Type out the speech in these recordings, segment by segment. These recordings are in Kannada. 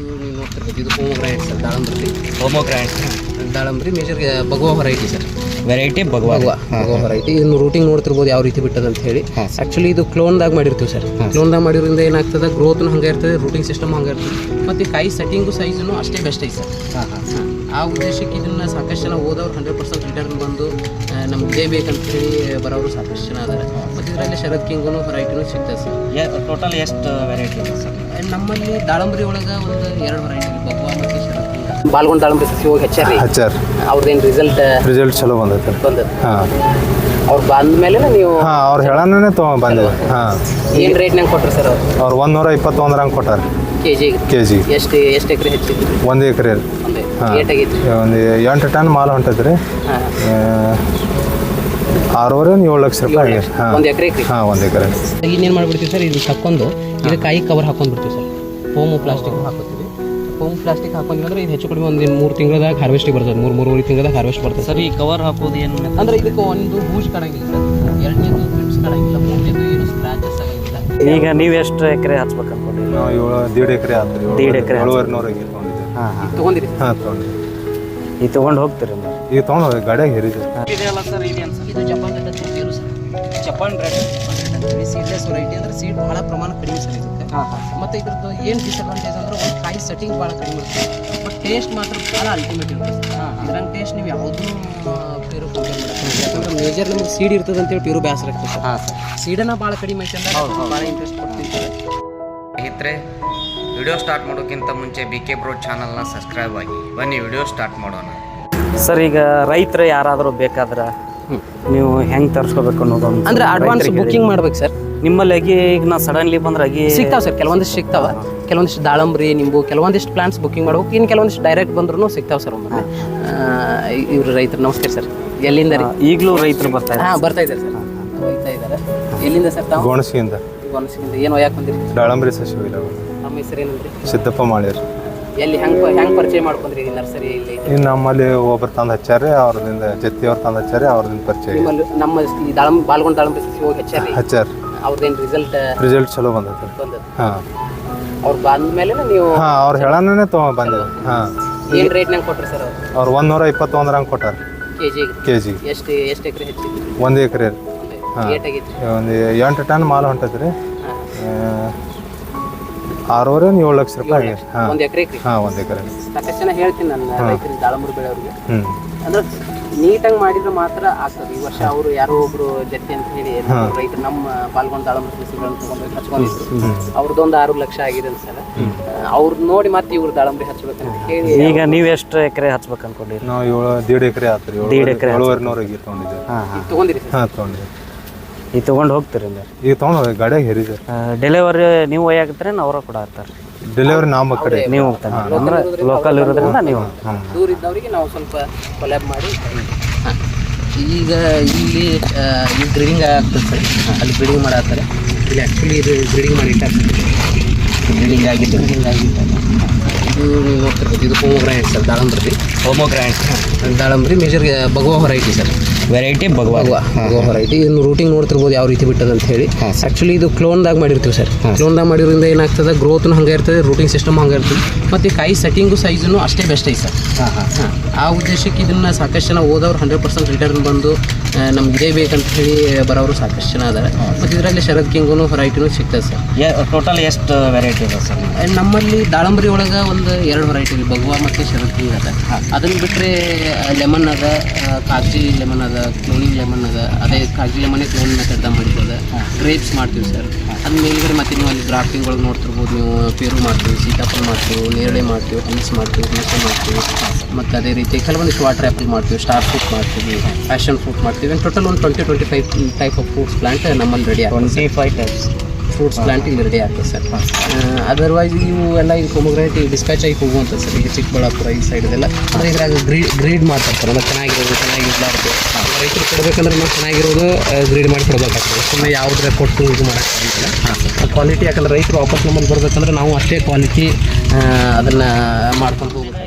ನೀವು ಇದು ಸರ್ ದಾಳಂಬ್ರಿ ಹೋಮೋಗ್ರಾಂಡ್ ದಾಳಂಬ್ರಿ major Bhagwa variety sir variety Bhagwa Bhagwa variety ಇದನ್ನು ರೂಟಿಂಗ್ ನೋಡ್ತಿರ್ಬೋದು ಯಾವ ರೀತಿ ಬಿಟ್ಟದ ಅಂತ ಹೇಳಿ. ಆಕ್ಚುಲಿ ಆ್ಯಕ್ಚುಲಿ ಇದು ಕ್ಲೋನ್ದಾಗ ಮಾಡಿರ್ತೀವಿ ಸರ್. ಕ್ಲೋನ್ದಾಗ ಮಾಡಿರೋದ್ರಿಂದ ಏನಾಗ್ತದೆ? ಗ್ರೋತ್ನು ಹಂಗೆ ಇರ್ತದೆ ರೂಟಿಂಗ್ ಸಿಸ್ಟಮ್ ಹಂಗೆ ಇರ್ತದೆ. ಮತ್ತು ಕೈ ಸೆಟ್ಟಿಂಗು ಸೈಜನ್ನು ಅಷ್ಟೇ ಬೆಸ್ಟ್ ಐತೆ ಸರ್. ಹಾಂ ಹಾಂ. ಆ ಉದ್ದೇಶಕ್ಕೆ ಇದನ್ನು ಸಾಕಷ್ಟು ಜನ ಓದೋರು ಹಂಡ್ರೆಡ್ ಪರ್ಸೆಂಟ್ ರಿಟರ್ನ್ ಬಂದು ನಮ್ಮ ನಮ್ಗೆ ಇದೇ ಬೇಕಂತ ಹೇಳಿ ಬರೋರು ಸಾಕಷ್ಟು ಜನ ಅದಾರೆ ಮತ್ತು ಇದರಲ್ಲಿ ಶರದ್ ಕಿಂಗೂ ವೆರೈಟಿನೂ ಸಿಗ್ತದೆ ಸರ್. ಟೋಟಲ್ ಎಷ್ಟು ವೆರೈಟಿ ಇದೆ ಸರ್? ನಮ್ಮಲ್ಲಿ ದಾಳಂಬರಿ ಒಳಗೆ ಒಂದು ಎರಡು ವೆರೈಟಿ ಬಗ್ವಾ ಮತ್ತು ಶರದ್ ಕಿಂಗ. ಬಾಲ್ಗೊಂಡ್ ದಾಳಂಬ್ರಿ ಸಸಿ ಹೋಗಿ ಹಚ್ಚಾರಿ ಹಚ್ಚಾರ ಅವ್ರದ್ದೇನು ರಿಸಲ್ಟ್ ರಿಸಲ್ಟ್ ಚಲೋ ಬಂದೈತೆ. ಬಂದದ? ಹಾಂ. ಅವ್ರು ಬಂದ ಮೇಲೆ ನೀವು ಹಾಂ ಅವ್ರು ಹೇಳನೇ ತೊಗೊಂಡು ಬಂದಿದೆ. ಹಾಂ. ಏನು ರೇಟ್ನಾಗ ಕೊಟ್ಟರು ಸರ್ ಅವ್ರು? ಅವ್ರು ಒಂದು ನೂರ ಇಪ್ಪತ್ತೊಂದರಂಗೆ ಕೊಟ್ಟಾರೆ. ಕೆ ಜಿ ಕೆ ಜಿ ಎಷ್ಟು ಎಷ್ಟು ಎಕರೆ ಹೆಚ್ಚಿದ್ರಿ? ಒಂದು ಎಕರೆ. ಒಂದೇ ಒಂದು ಎಂಟು ಟನ್ ಮಾಲ್ ಹೊಂಟದ್ರಿ ರೀ ಒಂದು ಆರೂವರೆ ಏಳು ಲಕ್ಷ ರೂಪಾಯಿ ಒಂದು ಎಕರೆ ಹಾಂ ಒಂದು ಎಕರೆ ಇನ್ನೇನು ಮಾಡ್ಬಿಡ್ತೀವಿ ಸರ್? ಇದು ತಕ್ಕೊಂಡು ಇದು ಕಾಯಿ ಕವರ್ ಹಾಕೊಂಡ್ಬಿಡ್ತೀವಿ ಸರ್. ಫೋಮು ಪ್ಲಾಸ್ಟಿಕ್ ಹಾಕೋತೀವಿ. ಫೋಮ್ ಪ್ಲಾಸ್ಟಿಕ್ ಹಾಕೊಂಡ್ರೆ ಅಂದ್ರೆ ಇದು ಹೆಚ್ಚು ಕಡಿಮೆ ಒಂದು ಮೂರು ತಿಂಗಳದಾಗ ಹಾರ್ವೆಸ್ಟಿಗೆ ಬರ್ತದೆ. ಮೂರು ಮೂರುವರೆ ತಿಂಗಳದಾಗ ಹಾರ್ವೆಸ್ಟ್ ಬರ್ತದೆ. ಸರ್ ಈ ಕವರ್ ಹಾಕೋದು ಏನು ಅಂದ್ರೆ ಇದಕ್ಕೆ ಒಂದು ಬೂಜ್ ಕಡಂಗಿಲ್ಲ ಸರ್. ಎರಡನೇದು ಕ್ಲಿಪ್ಸ್ ಮೂರನೇದು ಏನು ಸ್ಕ್ರಾಚಸ್ ಆಗಿಲ್ಲ ಈಗ ನೀವು ಎಷ್ಟು ಎಕರೆ ಹಚ್ಬೇಕು ಅನ್ಕೊಂಡಿರಿ ನಾವು ಏಳು ದೀಡ್ ಎಕರೆ ಆದ್ರೆ ದೀಡ್ ಎಕರೆ. ಏಳುವರೆ ನೂರಿಗೆ ತೊಗೊಂಡಿದ್ದೆ ಹಾಂ ಹಾಂ. ತೊಗೊಂಡಿರಿ. ಹಾಂ ತೊಗೊಂಡು ಈಗ ತೊಗೊಂಡು ಹೋಗ್ತೀರಿ ನೀವು ಈಗ ತೊಗೊಂಡು ಗಾಡಿಯಾಗ ಹೇರಿದೆ ಇದೆಯಲ್ಲ ಸರ್ ಇದೇನು ಸರ್ ಇದು ಜಪಾನ್ ರೆಡ್ ಅಂತ ಬೇರು sir. Japan red seedless variety ಅಂದ್ರೆ ಸೀಡ್ ಬಹಳ ಪ್ರಮಾಣ ಕಡಿಮೆ ಸರ್ ಇದಕ್ಕೆ ಮತ್ತು ಇದ್ರದ್ದು ಏನು ಡಿಸಡ್ವಾಂಟೇಜ್ ಅಂದ್ರೆ ಒಂದು ಕಾಯಿ ಸೆಟ್ಟಿಂಗ್ ಭಾಳ ಕಡಿಮೆ ಇರುತ್ತೆ. ಬಟ್ ಟೇಸ್ಟ್ ಮಾತ್ರ ಭಾಳ ಅಲ್ಟಿಮೇಟ್ ಇರುತ್ತೆ. ಇದ್ರಂಗೆ ಟೇಸ್ಟ್ ನೀವು ಯಾವುದೂ ಕಂಪೇರ್ ಮಾಡಕ್ಕೆ ಯಾಕಂದ್ರೆ ಮೇಜರ್ ನಮಗೆ ಸೀಡ್ ಇರ್ತದೆ ಅಂತೇಳಿ ಹೇಳಿ ಬೇಸರ ಆಗ್ತದೆ. ಸೀಡನ್ನ ಭಾಳ ಕಡಿಮೆ ಐತೆ ಅಂದ್ರೆ. ಭಾಳ ಇಂಟ್ರೆಸ್ಟ್ ಕೊಡ್ತೀನಿ ಸ್ನೇಹಿತರೆ ವಿಡಿಯೋ ಸ್ಟಾರ್ಟ್ ಮಾಡೋಕ್ಕಿಂತ ಮುಂಚೆ ಬಿ ಕೆ ಬ್ರೋ ಚಾನಲ್ನ ಸಬ್ಸ್ಕ್ರೈಬ್ ಆಗಿ. ಬನ್ನಿ ವಿಡಿಯೋ ಸ್ಟಾರ್ಟ್ ಮಾಡೋಣ. ಸರ್ ಈಗ ರೈತರು ಯಾರಾದರೂ ಬೇಕಾದ್ರೆ ನೀವು ಹೆಂಗೆ ತರಿಸ್ಕೋಬೇಕು ಅನ್ನೋದು ಅಂದ್ರೆ ಅಡ್ವಾನ್ಸ್ ಬುಕ್ಕಿಂಗ್ ಬುಕಿಂಗ್ ಮಾಡ್ಬೇಕು ಸರ್. ನಿಮ್ಮಲ್ಲಿ ಅಗಿ ಈಗ ನಾ ಸಡನ್ಲಿ ಬಂದ್ರೆ ಅಗಿ ಸಿಗ್ತಾವೆ ಸರ್ ಕೆಲವೊಂದಿಷ್ಟು ಸಿಗ್ತಾವೆ. ಕೆಲವೊಂದಿಷ್ಟು ದಾಳಂಬ್ರಿ ನಿಂಬು ಕೆಲವೊಂದಿಷ್ಟು ಪ್ಲಾಂಟ್ಸ್ ಬುಕ್ಕಿಂಗ್ ಮಾಡ್ಬೇಕು. ಇನ್ನು ಕೆಲವೊಂದಿಷ್ಟು ಡೈರೆಕ್ಟ್ ಬಂದ್ರೂ ಸಿಗ್ತಾವೆ ಸರ್ ಒಮ್ಮೆ ಇವರು ರೈತರು ನಮಸ್ಕಾರ ಸರ್. ಎಲ್ಲಿಂದ ರೀ? ಈಗಲೂ ರೈತರು ಬರ್ತಾ ಇದ್ದಾರೆ. ಹಾಂ ಬರ್ತಾ ಇದ್ದಾರೆ ಸರ್. ಹೋಗ್ತಾ ಇದ್ದಾರೆ. ಎಲ್ಲಿಂದ ಸರ್ ತಾವು? ಗೋಣಸಿಯಿಂದ. ಗೋನಸಿಂದ ಏನು ಯಾಕೆ ಬಂದಿರಿ? ದಾಳಂಬ್ರಿ ಸಸಿ ಇಲ್ಲ ನಮ್ಮ ಹೆಸರು ಏನಂದ್ರಿ? ಸಿದ್ದಪ್ಪ ಮಾಡಿರಿ ಎಲ್ಲಿ ಹೆಂಗೆ ಹೆಂಗೆ ಪರಿಚಯ ಮಾಡ್ಕೊಂಡ್ರಿ ಈ ನರ್ಸರಿ ಇಲ್ಲಿ? ಇನ್ನು ನಮ್ಮಲ್ಲಿ ಒಬ್ರು ತಂದು ಹಚ್ಚಾರೆ ಅವ್ರದಿಂದ ಜತ್ತಿ ಅವ್ರು ತಂದು ಹಚ್ಚಾರಿ ಅವ್ರದಿಂದ ಪರಿಚಯ ನಿಮ್ಮಲ್ಲಿ ನಮ್ಮ ಈ ದಾಳಂಬ ಬಾಲ್ಗೊಂಡ್ ದಾಳಂಬ್ರಿ ಸಸಿ ಹೋಗಿ ಹಚ್ಚಾರಿ ಹಚ್ಚಾರ ಅವ್ರದ್ದೇನು ರಿಸಲ್ಟ್ ರಿಸಲ್ಟ್ ಚಲೋ ಬಂದೈತೆ. ಬಂದದ ಹಾಂ. ಅವ್ರು ಬಂದ ಮೇಲೆ ನೀವು ಹಾಂ ಅವ್ರು ಹೇಳನೇ ತೊಗೊಂಡು ಬಂದಿದೆ ಹಾಂ. ಏನು ರೇಟ್ನಾಗ ಕೊಟ್ರಿ ಸರ್ ಅವ್ರು? ಅವ್ರು ಒಂದು ನೂರ ಇಪ್ಪತ್ತೊಂದರಂಗೆ ಕೊಟ್ಟಾರ. ಕೆ ಜಿ ಕೆ ಜಿ ಎಷ್ಟು ಎಷ್ಟು ಎಕರೆ ಹೆಚ್ಚಿದ್ರಿ? ಒಂದು ಎಕರೆ. ಹಾಂ. ಒಂದು ಎಂಟು ಟನ್ ಮಾಲ್ ಹೊಂಟೈತೆ ರೀ ಆರೂವರೆ ಏಳು ಲಕ್ಷ ರೂಪಾಯಿ ಆಗಿದೆ. ಹಾಂ. ಒಂದು ಎಕರೆ ಹಾಂ ಒಂದು ಎಕರೆ ಸಾಕಷ್ಟು ಜನ ಹೇಳ್ತೀನಿ ನನ್ನ ರೈತರಿಗೆ ದಾಳಮೂರು ಬೆಳೆಯವ್ರಿಗೆ. ಹ್ಞೂ ಅಂದ್ರೆ ನೀಟಾಗಿ ಮಾಡಿದ್ರೆ ಮಾತ್ರ ಆಗ್ತದೆ. ಈ ವರ್ಷ ಅವರು ಯಾರೋ ಒಬ್ರು ಜಟ್ಟಿ ಅಂತ ಹೇಳಿ ರೈತರು ನಮ್ಮ ಪಾಲ್ಗೊಂಡು ದಾಳಂಬರಿ ಸಸಿಗಳನ್ನು ತಗೊಂಡು ಹಚ್ಕೊಂಡಿದ್ರು. ಅವ್ರದ್ದೊಂದು ಆರು ಲಕ್ಷ ಆಗಿದೆ ಸರ್ ಅವ್ರು ನೋಡಿ ಮತ್ತೆ ಇವ್ರು ದಾಳಂಬರಿ ಹಚ್ಬೇಕಂತ ಹೇಳಿ ಈಗ ನೀವು ಎಷ್ಟು ಎಕರೆ ಹಚ್ಬೇಕು ಅನ್ಕೊಂಡಿರಿ ನಾವು ಏಳು ದೇಡ್ ಎಕರೆ ಆತು ರೀ ಎಕರೆ ಎಕ್ರೆ ಏಳುವರೆ ನೂರಿಗೆ ತೊಗೊಂಡಿದ್ದೆ ಹಾಂ ಹಾಂ. ತಗೊಂಡಿರಿ ಸರ್. ಹಾಂ ಈಗ ತೊಗೊಂಡು ಹೋಗ್ತೀರಿ ಸರ್ ಈಗ ತೊಗೊಂಡು ಗಾಡಿಯಾಗ ಸರ್ ಡೆಲಿವರಿ ನೀವು ಒಯ್ಯಾಕತ್ತಾರೆ ಅವರ ಕೂಡ ಆಗ್ತಾರೆ ಡೆಲಿವರಿ ನಾವು ಕಡೆ ನೀವು ಹೋಗ್ತಾರೆ. ಅಂದ್ರೆ ಲೋಕಲ್ ಇರೋದ್ರಿಂದ ನೀವು ದೂರ ಇದ್ದವರಿಗೆ ನಾವು ಸ್ವಲ್ಪ ಕೊಲ್ಯಾಬ್ ಮಾಡಿ. ಹಾಂ. ಈಗ ಇಲ್ಲಿ ಈ ಬ್ರೀಡಿಂಗ್ ಆಗ್ತದೆ ಸರ್. ಅಲ್ಲಿ ಬ್ರೀಡಿಂಗ್ ಮಾಡತ್ತಾರೆ ಇಲ್ಲಿ ಆ್ಯಕ್ಚುಲಿ ಇದು ಬ್ರೀಡಿಂಗ್ ಮಾಡಿ ಬ್ರೀಡಿಂಗ್ ಆಗಿತ್ತು ಬ್ರೀಡಿಂಗ್ ಆಗಿತ್ತು ಇದು ನೀವು ಹೋಗ್ತಿರ್ಬೋದು ಇದು ಹೋಮೋಗ್ರಾನೈಟ್ ಸರ್ ದಾಳಂಬ್ರಿ. ಹೋಮೋಗ್ರಾಂಡ್ ದಾಳಂಬ್ರಿ major Bhagwa variety sir. Variety Bhagwa variety ಇದನ್ನು ರೂಟಿಂಗ್ ನೋಡ್ತಿರ್ಬೋದು ಯಾವ ರೀತಿ ಬಿಟ್ಟದ ಅಂತ ಹೇಳಿ. ಆ್ಯಕ್ಚುಲಿ ಇದು ಕ್ಲೋನ್ದಾಗ ಮಾಡಿರ್ತೀವಿ ಸರ್. ಕ್ಲೋನ್ದಾಗ ಮಾಡಿರೋದ್ರಿಂದ ಏನಾಗ್ತದೆ? ಗ್ರೋತ್ನು ಹಂಗೆ ಇರ್ತದೆ ರೂಟಿಂಗ್ ಸಿಸ್ಟಮ್ ಹಂಗೆ ಇರ್ತದೆ. ಮತ್ತು ಕೈ ಕಾಯಿ ಸೆಟ್ಟಿಂಗು ಸೈಜನ್ನು ಅಷ್ಟೇ ಬೆಸ್ಟ್ ಐತೆ ಸರ್ ಆ ಉದ್ದೇಶಕ್ಕೆ ಇದನ್ನು ಸಾಕಷ್ಟು ಜನ ಓದೋರು ಹಂಡ್ರೆಡ್ ಪರ್ಸೆಂಟ್ ರಿಟರ್ನ್ ಬಂದು ನಮ್ಗೆ ಇದೇ ಬೇಕಂತ ಹೇಳಿ ಬರೋರು ಸಾಕಷ್ಟು ಜನ ಅದಾರೆ ಮತ್ತು ಇದರಲ್ಲಿ ಶರದ್ ಕಿಂಗೂ ವೆರೈಟಿನೂ ಸಿಗ್ತದೆ ಸರ್. ಟೋಟಲ್ ಎಷ್ಟು ವೆರೈಟಿ ಇದೆ ಸರ್ ನಮ್ಮಲ್ಲಿ ದಾಳಂಬರಿ ಒಳಗೆ ಒಂದು ಎರಡು ವೆರೈಟಿ ಇದೆ ಭಗವಾ ಮತ್ತು ಶರದ್ ಕಿಂಗ್ ಅದ. ಅದನ್ನು ಬಿಟ್ಟರೆ ಲೆಮನ್ ಅದ ಕಾಜಿ ಲೆಮನ್ ಅದ ಕ್ಲೋನಿಂಗ್ ಲೆಮನ್ ಅದ ಅದೇ ಕಾಜಿ ಲೆಮನ್ನೇ ಕ್ಲೋನ್ ಮೆಥಡ್ದಾಗ ಮಾಡಿರೋದ. ಗ್ರೇಪ್ಸ್ ಮಾಡ್ತೀವಿ ಸರ್. ಅದ್ ಮೇಲ್ಗಡೆ ಮತ್ತೆ ನೀವು ಅಲ್ಲಿ ಗ್ರಾಫ್ಟಿಂಗ್ ಒಳಗೆ ನೋಡ್ತಿರ್ಬೋದು ನೀವು ಪೇರು ಮಾಡ್ತೀವಿ ಸೀತಾಫಲ ಮಾಡ್ತೀವಿ ನೇರಳೆ ಮಾಡ್ತೀವಿ ಹಣ್ಣಸ್ ಮಾಡ್ತೀವಿ ಹುಣಸೆ ಮಾಡ್ತೀವಿ. ಮತ್ತು ಅದೇ ರೀತಿ ಕೆಲವೊಂದಿಷ್ಟು ವಾಟರ್ ಆ್ಯಪಲ್ ಮಾಡ್ತೀವಿ ಸ್ಟಾರ್ ಫ್ರೂಟ್ ಮಾಡ್ತೀವಿ ಪ್ಯಾಷನ್ ಫ್ರೂಟ್ ಮಾಡ್ತೀವಿ. ಟೋಟಲ್ ಒಂದು twenty twenty five type of fruits plant ನಮ್ಮಲ್ಲಿ ರೆಡಿ ಆಗುತ್ತೆ twenty five types fruits plant ಇಲ್ಲಿ ರೆಡಿ ಆಗ್ತದೆ ಸರ್ ಅದರ್ವೈಸ್ ಇವು ಎಲ್ಲ ಈಗ ಕೊಮಗ್ರಾನೇಟ್ ಈಗ ಡಿಸ್ಪ್ಯಾಚ್ ಆಗಿ ಹೋಗುವಂಥದ್ದು ಸರ್ ಈಗ ಚಿಕ್ಕಬಳ್ಳಾಪುರ ಈ ಸೈಡ್ದೆಲ್ಲ ಅಂದರೆ ಇದ್ರಾಗ ಗ್ರೀಡ್ ಗ್ರೀಡ್ ಮಾಡ್ತಾರೆ ಅಂದ್ರೆ ಚೆನ್ನಾಗಿರೋದು ಚೆನ್ನಾಗಿರ್ಲಾರ್ದು ರೈತರು ಕೊಡಬೇಕಂದ್ರೆ ನಾವು ಚೆನ್ನಾಗಿರೋದು ಗ್ರೀಡ್ ಮಾಡಿ ಕೊಡಬೇಕಾಗ್ತದೆ ಸುಮ್ಮನೆ ಯಾವುದ್ರ ಕೊಟ್ಟು ಇದು ಮಾಡೋಕ್ಕಾಗಿಲ್ಲ ಕ್ವಾಲಿಟಿ ಯಾಕಂದ್ರೆ ರೈತರು ವಾಪಸ್ ನಮ್ಮಲ್ಲಿ ಬರಬೇಕಂದ್ರೆ ನಾವು ಅಷ್ಟೇ ಕ್ವಾಲಿಟಿ ಅದನ್ನು ಮಾಡ್ಕೊಂಡು ಹೋಗ್ಬೇಕು.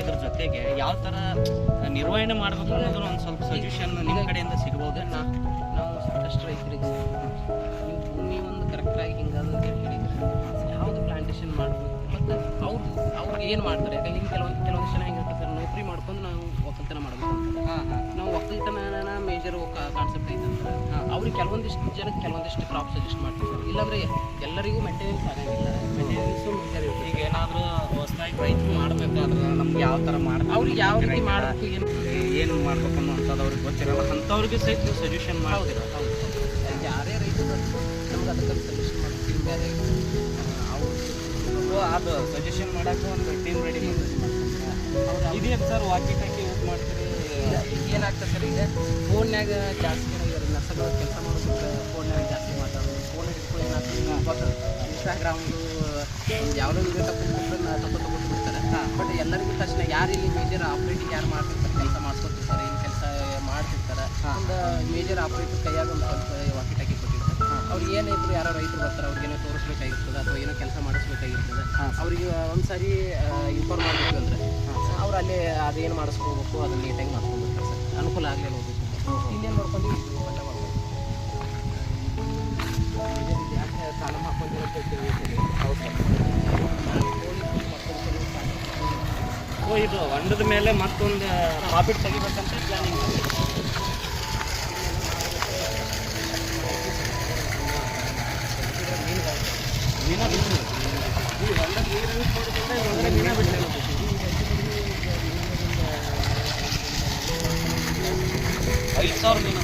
ಒಕ್ಕಲ್ತನ ಕಾನ್ಸೆಪ್ಟ್ ಐತೆ ಅಂತ ಅವ್ರಿಗೆ ಕೆಲವೊಂದಿಷ್ಟು ಜನಕ್ಕೆ ಕೆಲವೊಂದಿಷ್ಟು ಕ್ರಾಪ್ ಸಜೆಸ್ಟ್ ಮಾಡ್ತೀವಿ ಇಲ್ಲಾಂದ್ರೆ ಎಲ್ಲರಿಗೂ ಮೆಟೀರಿಯಲ್ಸ್ ಆಗಂಗಿಲ್ಲ ಮೇಂಟೆನೆನ್ಸು ಮೇಜರ್ ಇರುತ್ತೆ. ಈಗ ಏನಾದರೂ ಹೊಸದಾಗಿ ರೈತರು ಮಾಡಬೇಕಾದ್ರೆ ನಮ್ಗೆ ಯಾವ ಥರ ಮಾಡಿ ಅವ್ರಿಗೆ ಯಾವ ರೀತಿ ಮಾಡಬೇಕು ಏನು ಏನು ಮಾಡ್ಬೇಕು ಅನ್ನೋಂಥದ್ದು ಅವ್ರಿಗೆ ಗೊತ್ತಿರಲ್ಲ ಅಂಥವ್ರಿಗೆ ಸಹಿತ ನೀವು ಸಜೆಷನ್ ಮಾಡೋದಿಲ್ಲ ಯಾರೇ ರೈತರು ನಮ್ಗೆ ಅದಕ್ಕೆ ಸಜೆಷನ್ ಮಾಡ್ತೀವಿ ಬೇರೆ ಸೊ ಅದು ಸಜೆಷನ್ ಮಾಡೋಕ್ಕೆ ಒಂದು ಟೀಮ್ ರೆಡಿ ಮಾಡ್ತಾರೆ. ಇದೇನು ಸರ್ ವಾಕಿಂಗ್ ಮಾಡ್ತೀರಿ? ಏನಾಗ್ತದೆ ಸರ್ ಈಗ? ಫೋನ್ಯಾಗ ಜಾಸ್ತಿ ನರ್ಸಗಳು ಕೆಲಸ ಮಾಡೋದಕ್ಕೆ ಫೋನ್ಯಾಗ ಜಾಸ್ತಿ ಮಾತಾಡೋದು ಫೋನ್ ಹಿಡ್ಕೊಂಡು ಏನಾಗ್ತದೆ? ಇನ್ಸ್ಟಾಗ್ರಾಮ್ದು ಯಾವುದೋ ವಿಡಿಯೋ ತಗೊಂಡ್ಬಿಟ್ರೆ ತಗೊಂಡು ತಗೊಂಡು ಬಿಡ್ತಾರೆ ಬಟ್ ಎಲ್ಲರಿಗೂ ತಕ್ಷಣ ಯಾರು ಇಲ್ಲಿ ಮೇಜರ್ ಆಪ್ರೇಟಿಂಗ್ ಯಾರು ಮಾಡ್ತಿರ್ತಾರೆ ಕೆಲಸ ಮಾಡಿಸ್ಕೊತಿರ್ತಾರೆ ಏನು ಕೆಲಸ ಮಾಡ್ತಿರ್ತಾರೆ. ಒಂದು ಮೇಜರ್ ಆಪ್ರೇಟರ್ ಕೈಯಾಗ ಒಂದು ಸ್ವಲ್ಪ ವಾಕಿ ಟಾಕಿ ಕೊಟ್ಟಿರ್ತಾರೆ. ಅವ್ರಿಗೆ ಏನಿದ್ರು ಯಾರೋ ರೈತರು ಬರ್ತಾರೆ ಅವ್ರಿಗೇನೋ ತೋರಿಸ್ಬೇಕಾಗಿರ್ತದೆ ಅಥವಾ ಏನೋ ಕೆಲಸ ಮಾಡಿಸ್ಬೇಕಾಗಿರ್ತದೆ. ಅವ್ರಿಗೆ ಸಾರಿ ಇನ್ಫಾರ್ಮ್ ಮಾಡಬೇಕು ಅಂದರೆ ಅವ್ರು ಅಲ್ಲಿ ಅದೇನು ಮಾಡಿಸ್ಕೋಬೇಕು ಅದನ್ನ ನೀಟಾಗಿ ಮಾಡ್ಕೊಂಡ್ಬಿಡ್ತಾರೆ ಸರ್. ಅನುಕೂಲ ಆಗಲಿ ಹೋಗಿ ಇನ್ನೇನು ಮಾಡ್ಕೊಂಡು ಸಾಲ ಹಾಕೊಂಡಿರೋ ಇದು ಹೊಂಡದ ಮೇಲೆ ಮತ್ತೊಂದು ಪ್ರಾಫಿಟ್ ತೆಗಿಬೇಕಂತ ಪ್ಲಾನಿಂಗ್ ಮೀನ ಬಿಟ್ಟು ಈ ಒಳಗಡೆ ಮೀನ ಬಿಟ್ಟು ಐದು ಸಾವಿರ ಮೀನು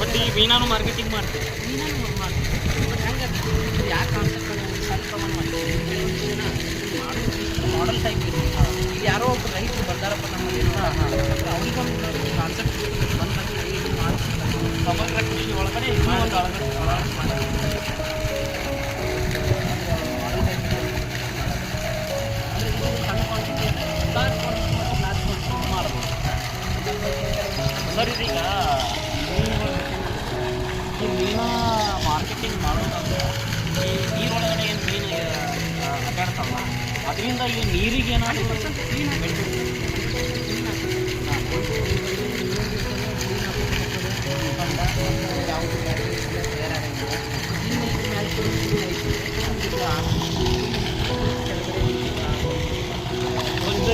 ಬಟ್ ಈ ಮೀನಾನು ಮಾರ್ಕೆಟಿಂಗ್ ಮಾಡ್ತೀವಿ. ಯಾಕೆ ಕಾನ್ಸೆಪ್ಟ್ ಸಣ್ಣ ಪ್ರಮಾಣ ಮಾಡಲ್ ಟೈಪ್ ಇದೆ ಈಗ ಯಾರೋ ಒಬ್ಬ ರೈತರು ಬರ್ತಾರಪ್ಪ ನಮ್ಮಲ್ಲಿ ಅವ್ರಿಗೊಂದು ಕಾನ್ಸೆಪ್ಟ್ ಬಂದಾಗ ಸಮಗ್ರ ಕೃಷಿ ಒಳಗಡೆ ಇನ್ನೂ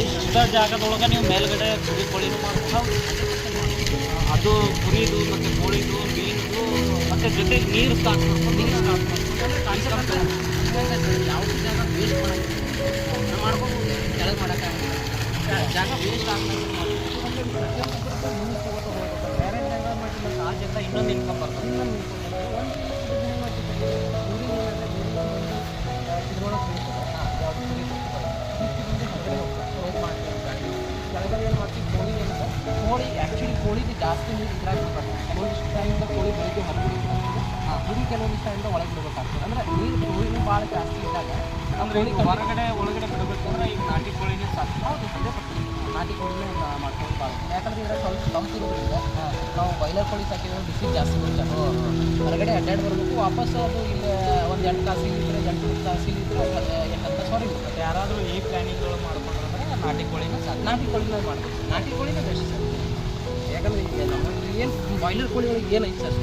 ಇಷ್ಟ ಜಾಗದೊಳಗೆ ನೀವು ಮೇಲ್ಗಡೆ ಕುರಿ ಕೋಳಿನೂ ಮಾಡ್ಬೋದು ಅದು ಕುರಿದು ಮತ್ತು ಕೋಳಿದು ಮೀನಿದು ಮತ್ತು ಜೊತೆಗೆ ನೀರು ಸ್ಟಾಕ್ ಮಾಡ್ಕೊಂಡು ನೀರು ಸ್ಟಾಕ್ ಮಾಡ್ಕೊಂಡು ಯಾವ್ದು ಜಾಗ ವೇಸ್ಟ್ ಮಾಡೋದು ನಾವು ಮಾಡ್ಬೋದು ಕೆಳಗೆ ಮಾಡೋಕ್ಕಾಗಲ್ಲ ಜಾಗ ವೇಸ್ಟ್ ಆಗ್ತದೆ ಆ ಜಾಗ ಇನ್ನೊಂದು ಇನ್ಕಮ್ ಬರ್ತದೆ ಕೋಳಿ ಆ್ಯಕ್ಚುಲಿ ಕೋಳಿಗೆ ಜಾಸ್ತಿ ನೀರು ಇದ್ರಾಗ ಕೋಳಿ ಕೆಲವೊಂದಿಷ್ಟು ಕೋಳಿ ಬೆಳಿಗ್ಗೆ ಹೊರಗಡೆ ಹುಡಿ ಕೆಲವೊಂದಿಷ್ಟು ಟೈಮಿಂದ ಒಳಗೆ ಬಿಡಬೇಕಾಗ್ತದೆ ಅಂದರೆ ನೀರು ಕೋಳಿನೂ ಭಾಳ ಜಾಸ್ತಿ ಇದ್ದಾಗ ಅಂದ್ರೆ ಈಗ ಹೊರಗಡೆ ಒಳಗಡೆ ಬಿಡಬೇಕಂದ್ರೆ ಈಗ ನಾಟಿ ಕೋಳಿನೇ ಸಾಕು. ಹೌದು ನಾಟಿ ಕೋಳಿನೇ ಮಾಡ್ಕೊಂಡು ಭಾಳ. ಯಾಕಂದ್ರೆ ಇದರ ಸ್ವಲ್ಪ ತಂಪು ಇರೋದ್ರಿಂದ ನಾವು ಬಾಯ್ಲರ್ ಕೋಳಿ ಸಾಕಿದ್ರೆ ಬಿಸಿ ಜಾಸ್ತಿ ಬೀಳ್ತಾರೆ ಹೊರಗಡೆ ಅಡ್ಡಾಡಿ ಬರಬೇಕು ವಾಪಸ್ ಅದು ಈಗ ಒಂದು ಎಂಟು ತಾಸು ಇಲ್ಲಿದ್ರೆ ಎಂಟು ತಾಸು ಇಲ್ಲಿದ್ರೆ ಎಂಟು ಹತ್ತು ಹೊರಗೆ ಬಿಡ್ತಾರೆ ಯಾರಾದರೂ ಈ ಪ್ಲಾನಿಂಗ್ಗಳು ಮಾಡ್ಕೊಂಡ್ರೆ ನಾಟಿ ಕೋಳಿನ ಸಾಕು. ನಾಟಿ ಕೋಳಿನ ಮಾಡ್ಬೇಕು. ನಾಟಿ ಕೋಳಿನೇ ಬೆಸ್ಟ್ ಸರ್. ಯಾಕಂದ್ರೆ ಈಗ ಏನು ಬಾಯ್ಲರ್ ಕೋಳಿಗಳಿಗೆ ಏನೈತೆ ಸರ್?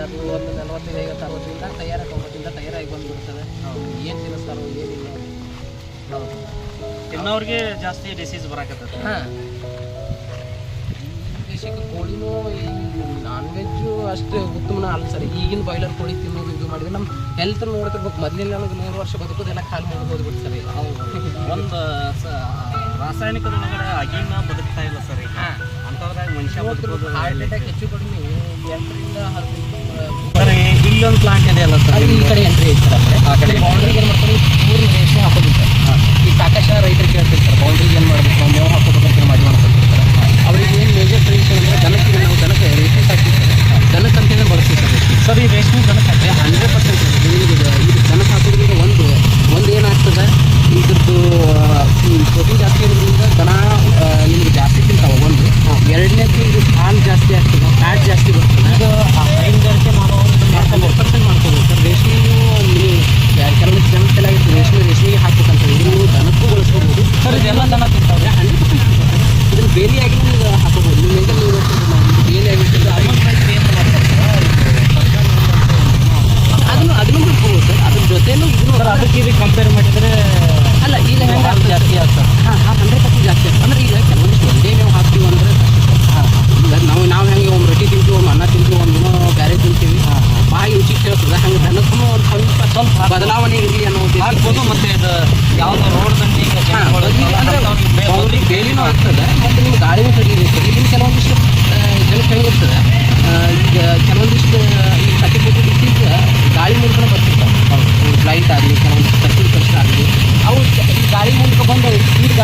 ಅದು ಒಂದು ನಲವತ್ತೈದು ಐವತ್ತು ಅರವತ್ತರಿಂದ ತಯಾರಾಗಿ ಒಂಬತ್ತರಿಂದ ತಯಾರಾಗಿ ಬಂದ್ಬಿಡ್ತದೆ. ಏನು ತಿನ್ನಿಸ್ತಾರೋ ಏನಿಲ್ಲ ಹೌದು. ತಿನ್ನೋರಿಗೆ ಜಾಸ್ತಿ ಡಿಸೀಸ್ ಬರಾಕತ್ತದ ಹಾಂ. ದೇಶಕ್ಕೆ ಕೋಳಿನೂ ಈ ನಾನ್ ವೆಜ್ಜು ಅಷ್ಟು ಉತ್ತಮನ ಅಲ್ಲ ಸರ್. ಈಗಿನ ಬಾಯ್ಲರ್ ಕೋಳಿ ತಿನ್ನೋದು ಇದು ಮಾಡಿದ್ರೆ ನಮ್ಮ ಹೆಲ್ತ್ ನೋಡ್ತಿರ್ಬೇಕು. ಮೊದಲಿನ ನನಗೆ ನೂರು ವರ್ಷ ಬದುಕೋದೆಲ್ಲ ಖಾಲಿ ಮಾಡಿ ಹೋಗ್ಬಿಟ್ಟು ಸರ್ ಒಂದು ರಾಸಾಯನಿಕದೊಳಗಡೆ ಅಗಿನ ಬದುಕ್ತಾ ಇಲ್ಲ ಸರ್ ಈಗ. ಹಾಂ. ಅಂಥದ್ರಾಗ ಮನುಷ್ಯ ಬದುಕೋದು ಹಾರ್ಟ್ ಅಟ್ಯಾಕ್ ಹೆಚ್ಚು ಕಡಿಮೆ ಎಂಟರಿಂದ ಹದಿನೈದು ಸರ್ ಇಲ್ಲೊಂದು ಪ್ಲಾಂಟ್ ಇದೆ ಅಲ್ಲ ಸರ್ ಈ ಕಡೆ ಎಂಟ್ರಿ ಐತೆ ಸರ್ ಆ ಕಡೆ. ಬೌಂಡ್ರಿಗೆ ಏನು ಮಾಡ್ತಾರೆ? ಮೂರು ರೇಷ್ಮೆ ಹಾಕೋದು ಸರ್ ಈ ಸಾಕಷ್ಟು ರೈತರು ಸರ್ ಬೌಂಡ್ರಿಗೆ ಏನು ಮಾಡಬೇಕು? ಮೇವು ಹಾಕೋಬೇಕು ಅಂತ ಮಾಡಿ ಮಾಡ್ಕೊತಿರ್ತಾರೆ ಅವ್ರಿಗೆ ಏನು ಮೇಜರ್ ಸೊಲ್ಯೂಷನ್ ಅಂದರೆ ದನಕ್ಕೆ ನಾವು ದನಕ್ಕೆ ರೇಷ್ಮೆ ಸಾಕ್ತೀವಿ ಸರ್. ದನಕ್ಕೆ ಬಳಸ್ತೀವಿ ಸರ್. ಸರ್ ಈ ರೇಷ್ಮೆ ದನಕ್ಕೆ ಹಂಡ್ರೆಡ್ ಪರ್ಸೆಂಟ್ ನಿಮಗೆ ಇದು ದನ ಹಾಕೋದ್ರಿಂದ ಒಂದು ಒಂದು ಏನಾಗ್ತದೆ ಇದ್ರದ್ದು ಪ್ರೋಟೀನ್ ಜಾಸ್ತಿ ಇರೋದ್ರಿಂದ ದನ ನಿಮಗೆ ಜಾಸ್ತಿ ತಿಂತಾವೆ. ಎರಡನೇ ತಿಂಗಳು ಹಾಲು ಜಾಸ್ತಿ ಆಗ್ತದೆ ಫ್ಯಾಟ್ ಜಾಸ್ತಿ ಬರ್ತದೆ. ಅದು ಆ ಹೈನುಗಾರಿಕೆ ನಾವು ಹಂಡ್ರೆಡ್ ಪರ್ಸೆಂಟ್ ಮಾಡ್ಕೋಬೇಕು ಸರ್ ರೇಷ್ಮೆಯು ಅಲ್ಲಿ ಕೆಲವೊಂದು ಜನ ಚೆನ್ನಾಗಿತ್ತು ರೇಷ್ಮೆ ರೇಷ್ಮೆಗೆ ಹಾಕ್ಬೇಕಂತ ಇದು ದನಕ್ಕೂ ಬಳಸ್ಕೋಬೋದು. ಸರ್ ಇದೆಲ್ಲ ದನ ತಿಂತಾವೆ ಹಂಡ್ರೆಡ್ ಪರ್ಸೆಂಟ್ ಇದನ್ನು ಬೇಲಿಯಾಗಿ ನೀವು ಹಾಕೋಬೋದು ನಿಮಗೆ ಬೇಲಿಯಾಗಿ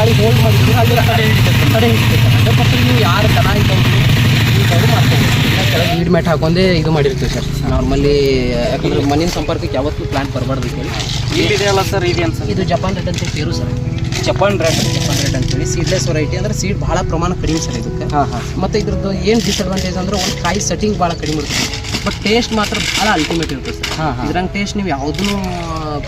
ಗಾಳಿ ಹೋಲ್ಡ್ ಮಾಡಿದ್ರೆ ಅಲ್ಲಿ ಕಡೆ ಹಿಡಿತೈತೆ. ಕಡೆ ಹಿಡಿತೈತೆ. ಹಂಡ್ರೆಡ್ ಪರ್ಸೆಂಟ್ ನೀವು ಯಾರು ಚೆನ್ನಾಗಿ ನೀವು ಕೆಳಗೆ ಲೀಡ್ ಮ್ಯಾಟ್ ಹಾಕೊಂಡೇ ಇದು ಮಾಡಿರ್ತೀವಿ ಸರ್. ನಾರ್ಮಲಿ ಯಾಕಂದ್ರೆ ಮಣ್ಣಿನ ಸಂಪರ್ಕಕ್ಕೆ ಯಾವತ್ತೂ ಪ್ಲಾಂಟ್ ಬರಬಾರ್ದು ಇಲ್ಲಿದೆಯಲ್ಲ ಸರ್ ಇದೇನು ಸರ್ ಇದು ಜಪಾನ್ ರೆಡ್ ಅಂತ ಪೇರು sir. Japan red Japan red ಅಂತೇಳಿ ಸೀಡ್ಲೆಸ್ ವೆರೈಟಿ ಅಂದ್ರೆ ಸೀಡ್ ಭಾಳ ಪ್ರಮಾಣ ಕಡಿಮೆ ಸರ್ ಇದಕ್ಕೆ. ಮತ್ತೆ ಇದ್ರದ್ದು ಏನು ಡಿಸ್ಅಡ್ವಾಂಟೇಜ್ ಅಂದ್ರೆ ಒಂದು ಕಾಯಿ ಸೆಟ್ಟಿಂಗ್ ಭಾಳ ಕಡಿಮೆ ಇರ್ತದೆ. ಬಟ್ ಟೇಸ್ಟ್ ಮಾತ್ರ ಭಾಳ ಅಲ್ಟಿಮೇಟ್ ಇರ್ತದೆ ಸರ್ ಇದ್ರಂಗೆ ಟೇಸ್ಟ್ ನೀವು ಯಾವ್ದೂ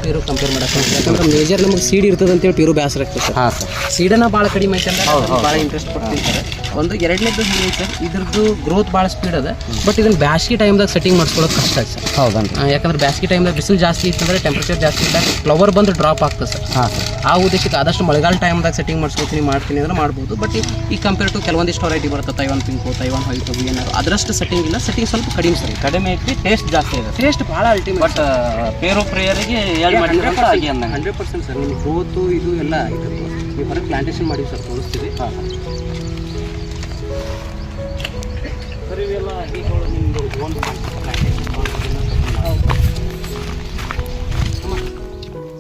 ಪೇರು ಕಂಪೇರ್ ಮಾಡಕ್ಕೆ ಯಾಕಂದ್ರೆ ಮೇಜರ್ ನಮಗೆ ಸೀಡ್ ಇರ್ತದೆ ಅಂತೇಳಿ ಪೇರು ಬೇಸರ ಆಗ್ತದೆ ಸರ್ ಸೀಡನ್ನ ಭಾಳ ಕಡಿಮೆ ಐತೆ ಭಾಳ ಇಂಟ್ರೆಸ್ಟ್ ಕೊಡ್ತೀವಿ ಸರ್ ಒಂದು ಎರಡನೇದು ಸರ್? ಇದ್ರದ್ದು ಗ್ರೋತ್ ಭಾಳ ಸ್ಪೀಡ್ ಅದ. ಬಟ್ ಇದನ್ನ ಬ್ಯಾಸ್ಗಿ ಟೈಮ್ದಾಗ ಸೆಟ್ಟಿಂಗ್ ಮಾಡಿಸ್ಕೊಳ್ಳೋದು ಕಷ್ಟ ಆಯ್ತು ಸರ್. ಹೌದಾ ಆ, ಯಾಕಂದ್ರೆ ಬ್ಯಾಸ್ಗಿ ಟೈಮ್ದಾಗ ಬಿಸಿಲು ಜಾಸ್ತಿ ಇತ್ತಂದ್ರೆ ಟೆಂಪ್ರೇಚರ್ ಜಾಸ್ತಿ ಇದ್ದಾಗ ಫ್ಲವರ್ ಬಂದು ಡ್ರಾಪ್ ಆಗ್ತದೆ ಸರ್. ಹಾಂ ಸರ್. ಆ ಉದ್ದೇಶಕ್ಕೆ ಆದಷ್ಟು ಮಳೆಗಾಲ ಟೈಮ್ದಾಗ ಸೆಟ್ಟಿಂಗ್ ಮಾಡಿಸ್ಕೊತೀನಿ ಮಾಡ್ತೀನಿ ಅಂದ್ರೆ ಮಾಡ್ಬೋದು. ಬಟ್ ಈ ಕಂಪೇರ್ ಟು ಕೆಲವೊಂದಿಷ್ಟು ವೆರೈಟಿ ಬರುತ್ತೆ. ತೈವಾನ್ ಪಿಂಕು ತೈವಾನ್ ಹೈಟು ಏನಾದ್ರು. ಅದರಷ್ಟು ಸೆಟ್ಟಿಂಗ್ ಇಲ್ಲ. ಸೆಟ್ಟಿಂಗ್ ಸ್ವಲ್ಪ ಕಡಿಮೆ ಸರ್. ಕಡಿಮೆ ಐತಿ ಟೇಸ್ಟ್ ಜಾಸ್ತಿ ಇದೆ ಟೇಸ್ಟ್ ಭಾಳ ಅಲ್ಟಿಮೇಟ್ ಬಟ್ ಪೇರೋ ಪ್ರೇಯರಿಗೆ ಆಗಿ ಅಂದಂಗೆ ಹಂಡ್ರೆಡ್ ಪರ್ಸೆಂಟ್ ಸರ್. ನಿಮ್ಮ ಗ್ರೋತು ಇದು ಎಲ್ಲ ಇದು. ನೀವು ಹೊರಗೆ ಪ್ಲಾಂಟೇಶನ್ ಮಾಡಿ ಸರ್ ತೋರಿಸ್ತೀವಿ. ಇವೆಲ್ಲ ಈಗ ನಿಮ್ಮದು ಓನ್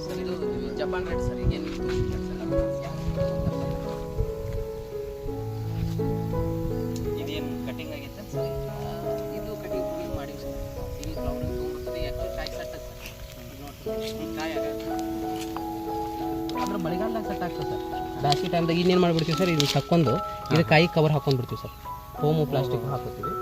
ಸರ್ ಇದು ಜಪಾನ್ ರೆಡ್ ಸರ್. ಈಗ ಏನು ಇದೇನು ಕಟಿಂಗ್ ಆಗೈತೆ ಸರ್. ಇದು ಕಟಿಂಗ್ ಮಾಡಿ ಸರ್ ಕಾಯಿ ಸೆಟ್ ಸರ್. ನೋಡಿ ಕಾಯಿ ಆಗತ್ತೆ ಅಂದ್ರೆ ಮಳೆಗಾಲದಾಗ ಸೆಟ್ ಆಗ್ತದೆ ಸರ್. ಬ್ಯಾಸಿಗೆ ಟೈಮ್ದಾಗ ಇನ್ನೇನು ಮಾಡ್ಬಿಡ್ತೀವಿ ಸರ್? ಇದು ತಕ್ಕೊಂಡು ಇದು ಕಾಯಿ ಕವರ್ ಹಾಕೊಂಡ್ಬಿಡ್ತೀವಿ ಸರ್. ಫೋಮು ಪ್ಲಾಸ್ಟಿಕ್ ಹಾಕೋತೀವಿ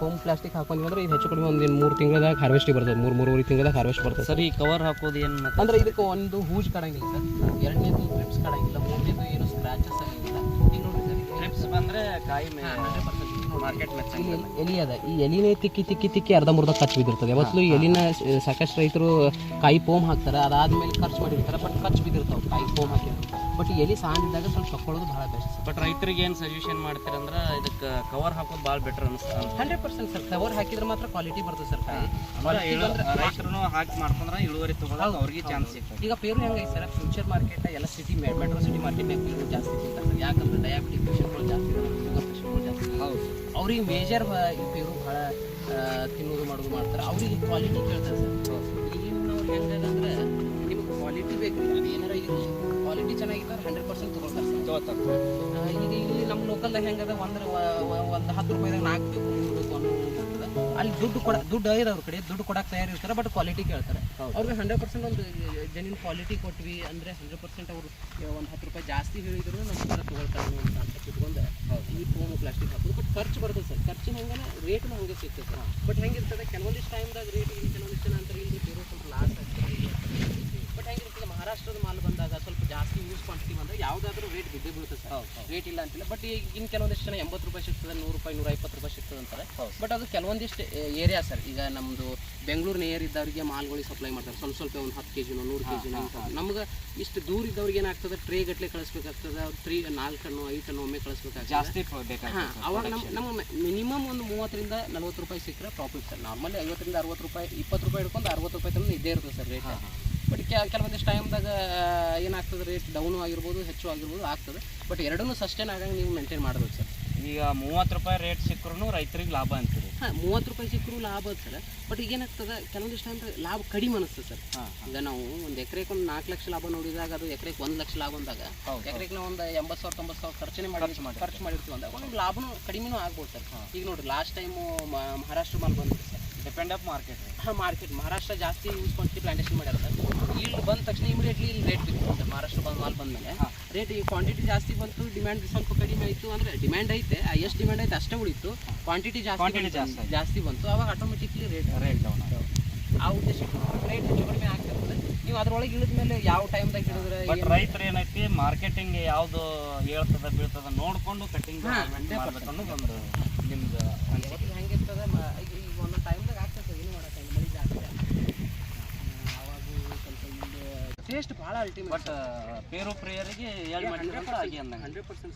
ಫೋಮ್ ಪ್ಲಾಸ್ಟಿಕ್ ಹಾಕೊಂಡ್ವಿ ಅಂದ್ರೆ ಇದು ಹೆಚ್ಚು ಕಡಿಮೆ ಒಂದು ಮೂರು ತಿಂಗಳದಾಗ ಹಾರ್ವೆಸ್ಟಿಗೆ ಬರ್ತದೆ. ಮೂರು ಮೂರುವರೆ ತಿಂಗಳದಾಗ ಹಾರ್ವೆಸ್ಟ್ ಬರ್ತದೆ ಸರ್. ಈ ಕವರ್ ಹಾಕೋದು ಏನು ಅಂದ್ರೆ ಇದಕ್ಕೆ ಒಂದು ಹೂಜ್ ಕಾಡಂಗಿಲ್ಲ ಸರ್. ಎರಡನೇದು ಕ್ರಿಪ್ಸ್ ಕಾಡಂಗಿಲ್ಲ. ಮೂರನೇದು ಏನು ಸ್ಕ್ರಾಚಸ್ ಆಗಿಲ್ಲ. ಈಗ ನೋಡಿ ಸರ್ ಕ್ರಿಪ್ಸ್ ಬಂದರೆ ಕಾಯಿ ಮೇಲೆ ಮಾರ್ಕೆಟ್ ಎಲಿ ಅದ. ಈ ಎಲಿನೇ ತಿಕ್ಕಿ ತಿಕ್ಕಿ ತಿಕ್ಕಿ ಅರ್ಧ ಮುರ್ಧ ಖರ್ಚು ಬಿದ್ದಿರ್ತದೆ. ಮೊದಲು ಈ ಎಲಿನ ಸಾಕಷ್ಟು ರೈತರು ಕಾಯಿ ಪೋಮ್ ಹಾಕ್ತಾರೆ. ಅದಾದ್ಮೇಲೆ ಖರ್ಚು ಮಾಡಿರ್ತಾರೆ. ಬಟ್ ಖರ್ಚು ಬಿದ್ದಿರ್ತಾವೆ. ಕಾಯಿ ಪೋಮ್ ಹಾಕಿರ್ತಾರೆ ಬಟ್ ಎಲಿ ಸಾಂದಿದ್ದಾಗ ಸ್ವಲ್ಪ ತಕ್ಕೊಳ್ಳೋದು ಭಾಳ ಬೆಸ್ಟ್ ಬಟ್ ರೈತರಿಗೆ ಏನು ಸಜೆಷನ್ ಮಾಡ್ತೀರಂದ್ರೆ ಇದಕ್ಕೆ ಕವರ್ ಹಾಕೋದು ಭಾಳ ಬೆಟರ್ ಅನಿಸ್ತದೆ ಹಂಡ್ರೆಡ್ ಪರ್ಸೆಂಟ್ ಸರ್ ಕವರ್ ಹಾಕಿದ್ರೆ ಮಾತ್ರ ಕ್ವಾಲಿಟಿ ಬರ್ತದೆ ಸರ್ ಕಾಯಿ ರೈತರು ಹಾಕಿ ಮಾಡ್ಕೊಂಡ್ರೆ ಇಳುವರಿ ತಗೊಳ್ಳೋದು ಅವ್ರಿಗೆ ಚಾನ್ಸ್ ಸಿಗ್ತದೆ. ಈಗ ಪೇರು ಹೆಂಗೈತೆ ಸರ್ ಫ್ಯೂಚರ್ ಮಾರ್ಕೆಟ್ ಎಲ್ಲ ಸಿಟಿ ಮೆಟ್ರೋ ಸಿಟಿ ಮಾರ್ಕೆಟ್ನಾಗ ಪೇರು ಜಾಸ್ತಿ ಯಾಕಂದ್ರೆ ಡಯಾಬಿಟಿಕ್ ಪೇಷಂಟ್ಗಳು ಜಾಸ್ತಿ ಹೌದು. ಅವ್ರಿಗೆ ಮೇಜರ್ ಇವರು ಭಾಳ ತಿನ್ನೋದು ಮಾಡೋದು ಮಾಡ್ತಾರೆ. ಅವ್ರಿಗೆ ಕ್ವಾಲಿಟಿ ಕೇಳ್ತಾರೆ ಸರ್. ಈಗಿನವ್ರು ಹೆಂಗೆ ಅಂದ್ರೆ ನಿಮ್ಗೆ ಕ್ವಾಲಿಟಿ ಬೇಕು ಅದು ಏನಾರ ಇರಲಿ ಕ್ವಾಲಿಟಿ ಚೆನ್ನಾಗಿದ್ದಾರೆ ಹಂಡ್ರೆಡ್ ಪರ್ಸೆಂಟ್ ತೊಗೊಳ್ತಾರೆ ಸರ್. ತಗೋತಾರೆ ಈಗ ಇಲ್ಲಿ ನಮ್ಮ ಲೋಕಲ್ದಾಗ ಹೆಂಗದ? ಒಂದ್ರೆ ಒಂದು ಹತ್ತು ರೂಪಾಯಿದಾಗ ನಾಲ್ಕು ಬೇಕು ಮೂರು ಬೇಕು ಅನ್ನೋ. ಅಲ್ಲಿ ದುಡ್ಡು ಕೊಡ ದುಡ್ಡು ಇರೋ ಅವ್ರ ಕಡೆ ದುಡ್ಡು ಕೊಡಕ್ಕೆ ತಯಾರಿರ್ತಾರೆ ಬಟ್ ಕ್ವಾಲಿಟಿ ಕೇಳ್ತಾರೆ. ಅವ್ರಿಗೆ ಹಂಡ್ರೆಡ್ ಪರ್ಸೆಂಟ್ ಒಂದು ಜನಿನ್ ಕ್ವಾಲಿಟಿ ಕೊಟ್ವಿ ಅಂದರೆ ಹಂಡ್ರೆಡ್ ಪರ್ಸೆಂಟ್ ಅವರು ಒಂದು ಹತ್ತು ರೂಪಾಯಿ ಜಾಸ್ತಿ ಹೇಳಿದ್ರು ನಮ್ಮ ಹತ್ರ ತೊಗೊಳ್ತಾರೆ ಅಂತ ಇಟ್ಕೊಂಡು ಈ ಫೋನು ಪ್ಲಾಸ್ಟಿಕ್ ಹಾಕೋದು ಬಟ್ ಖರ್ಚು ಬರ್ತದೆ ಸರ್. ಖರ್ಚಿನ ಹಂಗೆ ರೇಟ್ನ ಹಂಗೆ ಸಿಗ್ತದೆ ಸರ್. ಬಟ್ ಹೆಂಗಿರ್ತದೆ ಕೆಲವೊಂದಿಷ್ಟು ಟೈಮ್ದಾಗ ರೇಟ್ ಇಲ್ಲಿ ಕೆಲವೊಂದಿಷ್ಟು ಜನ ಅಂತಾರೆ ಇಲ್ಲಿ ಬೇರೆ ಸ್ವಲ್ಪ ಲಾಸ್ ಆಗ್ತದೆ. ಮಹಾರಾಷ್ಟ್ರದ ಮಾಲ್ ಬಂದಾಗ ಸ್ವಲ್ಪ ಜಾಸ್ತಿ ಯೂಸ್ ಕ್ವಾಂಟಿಟಿ ಬಂದಾಗ ಯಾವುದಾದ್ರೂ ರೇಟ್ ಬಿದ್ದೇ ಬೀಳುತ್ತೆ ಸರ್. ರೇಟ್ ಇಲ್ಲ ಅಂತಿಲ್ಲ. ಬಟ್ ಈಗ ಇನ್ನು ಕೆಲವೊಂದಿಷ್ಟು ಜನ ಎಂಬತ್ತು ರೂಪಾಯಿ ಸಿಗ್ತದೆ ನೂರು ರೂಪಾಯಿ ನೂರ ಇಪ್ಪತ್ತು ರೂಪಾಯಿ ಸಿಗ್ತದೆ ಅಂತಾರೆ. ಬಟ್ ಅದು ಕೆಲವೊಂದಿಷ್ಟು ಏರಿಯಾ ಸರ್. ಈಗ ನಮ್ಮದು ಬೆಂಗಳೂರು ನಿಯರ್ ಇದ್ದವರಿಗೆ ಮಾಲ್ಗಳಿಗೆ ಸಪ್ಲೈ ಮಾಡ್ತಾರೆ. ಸ್ವಲ್ಪ ಸ್ವಲ್ಪ ಒಂದು ಹತ್ತು ಕೆ ಜಿನೋ ನೂರು ಕೆ ಜಿನೋ ನಮ್ಗೆ ಇಷ್ಟು ದೂರ ಇದ್ದವ್ರಿಗೆ ಏನಾಗ್ತದೆ ಟ್ರೇ ಗಟ್ಟಲೆ ಕಳಿಸ್ಬೇಕಾಗ್ತದೆ ತ್ರೀ ನಾಲ್ಕು ಹಣ್ಣು ಐದು ಹಣ್ಣು ಒಮ್ಮೆ ಕಳಿಸ್ಬೇಕಾಗ್ತದೆ. ಜಾಸ್ತಿ ಅವಾಗ ನಮ್ಮ ನಮ್ಮ ಮಿನಿಮಮ್ ಒಂದು ಮೂವತ್ತರಿಂದ ನಲ್ವತ್ತು ರೂಪಾಯಿ ಸಿಕ್ಕರೆ ಪ್ರಾಫಿಟ್ ಸರ್. ನಾರ್ಮಲಿ ಐವತ್ತರಿಂದ ಅರವತ್ತು ರೂಪಾಯಿ ಇಪ್ಪತ್ತು ರೂಪಾಯಿ ಹಿಡ್ಕೊಂಡು ಅರವತ್ತು ರೂಪಾಯಿ ತನಕ ಇದ್ದೇ ಇರ್ತದೆ ಸರ್ ರೇಟ್ ಬಟ್ ಕೆಲವೊಂದಿಷ್ಟು ಟೈಮ್ದಾಗ ಏನಾಗ್ತದೆ ರೇಟ್ ಡೌನು ಆಗಿರ್ಬೋದು ಹೆಚ್ಚು ಆಗಿರ್ಬೋದು ಆಗ್ತದೆ. ಬಟ್ ಎರಡನ್ನೂ ಸಸ್ಟೈನ್ ಆಗಂಗೆ ನೀವು ಮೇಂಟೈನ್ ಮಾಡಬೇಕು ಸರ್. ಈಗ ಮೂವತ್ತು ರೂಪಾಯಿ ರೇಟ್ ಸಿಕ್ಕರೂ ರೈತರಿಗೆ ಲಾಭ ಅಂತೀರಿ? ಹಾಂ ಮೂವತ್ತು ರೂಪಾಯಿ ಸಿಕ್ಕರೂ ಲಾಭ ಅದು ಸರ್. ಬಟ್ ಈಗ ಏನಾಗ್ತದೆ ಕೆಲವೊಂದಿಷ್ಟು ಟೈಮ್ ಲಾಭ ಕಡಿಮೆ ಅನಿಸ್ತದೆ ಸರ್. ಹಾಂ ಈಗ ನಾವು ಒಂದು ಎಕರೆಗೆ ಒಂದು ನಾಲ್ಕು ಲಕ್ಷ ಲಾಭ ನೋಡಿದಾಗ ಅದು ಎಕರೆಗೆ ಒಂದು ಲಕ್ಷ ಲಾಭ ಅಂದಾಗ ಎಕರೆಗೆ ನಾವು ಒಂದು ಎಂಬತ್ತು ಸಾವಿರ ತೊಂಬತ್ತು ಸಾವಿರ ಖರ್ಚನೆ ಮಾಡಿ ಖರ್ಚು ಮಾಡಿರ್ತೀವಿ ಅಂದಾಗ ಒಂದು ಲಾಭನೂ ಕಡಿಮೆನೂ ಆಗ್ಬೋದು ಸರ್. ಈಗ ನೋಡಿರಿ ಲಾಸ್ಟ್ ಟೈಮು ಮಹಾರಾಷ್ಟ್ರ ಮಾಲ್ ಸರ್ ಡಿಪೆಂಡ್ ಅಪ್ ಮಾರ್ಕೆಟ್ ಹಾಂ ಮಾರ್ಕೆಟ್ ಮಹಾರಾಷ್ಟ್ರ ಜಾಸ್ತಿ ಯೂಸ್ ಕ್ವಾಂಟಿಟಿ ಪ್ಲಾಂಟೇಶನ್ ಮಾಡ್ಯಾರ ಸರ್ ಇಲ್ಲಿ ಬಂದ ತಕ್ಷಣ ಇಮಿಡಿಯೇಟ್ಲಿ ಇಲ್ಲಿ ರೇಟ್ ಬಿತ್ತು ಸರ್ ಮಹಾರಾಷ್ಟ್ರ ಬಂದ ಮಾಲ್ ಬಂದಮೇಲೆ. ರೇಟ್ ಈ ಕ್ವಾಂಟಿಟಿ ಜಾಸ್ತಿ ಬಂತು ಡಿಮ್ಯಾಂಡ್ ಸ್ವಲ್ಪ ಕಡಿಮೆ ಆಯಿತು ಅಂದರೆ ಡಿಮ್ಯಾಂಡ್ ಐತೆ ಎಷ್ಟು ಡಿಮ್ಯಾಂಡ್ ಐತೆ ಅಷ್ಟೇ ಉಳಿತು. ಕ್ವಾಂಟಿಟಿ ಜಾಸ್ತಿ ಜಾಸ್ತಿ ಜಾಸ್ತಿ ಬಂತು. ಅವಾಗ ಆಟೋಮೆಟಿಕ್ಲಿ ರೇಟ್ ರೇಟ್ ಡೌನ್ ಆ ಉದ್ದೇಶಕ್ಕೆ ರೇಟ್ ಹೆಚ್ಚು ಕಡಿಮೆ ಆಗ್ತಿರ್ತದೆ. ನೀವು ಅದ್ರೊಳಗೆ ಇಳಿದ ಮೇಲೆ ಯಾವ ಟೈಮ್ದಾಗ ಇಳಿದ್ರೆ ಬಟ್ ರೈತರು ಏನೈತಿ ಮಾರ್ಕೆಟಿಂಗ್ ಯಾವುದು ಹೇಳ್ತದ ಬೀಳ್ತದ ನೋಡ್ಕೊಂಡು ಕಟಿಂಗ್ ಮಾಡ್ಬೇಕು ಅನ್ನೋದು ಒಂದು ನಿಮ್ದು ಹೆಂಗಿರ್ತದೆ ಮ- ಈಗ ಈಗ ಒಂದೊಂದು ಟೈಮ್ದಾಗ ಆಗ್ತದೆ ಏನು ಮಾಡೋಕ್ಕಾಗಲ್ಲ ಮಳೆ ಜಾಸ್ತಿ ಆಗ್ತದೆ. ಆ, ಅವಾಗ ಸ್ವಲ್ಪ ಇಲ್ಲಿ ಟೇಸ್ಟ್ ಭಾಳ ಅಲ್ಟಿಮೇಟ್ ಬಟ್ ಪೇರು ಪ್ರೇಯರಿಗೆ ಎರಡು ಅಂದಂಗೆ. Hundred percent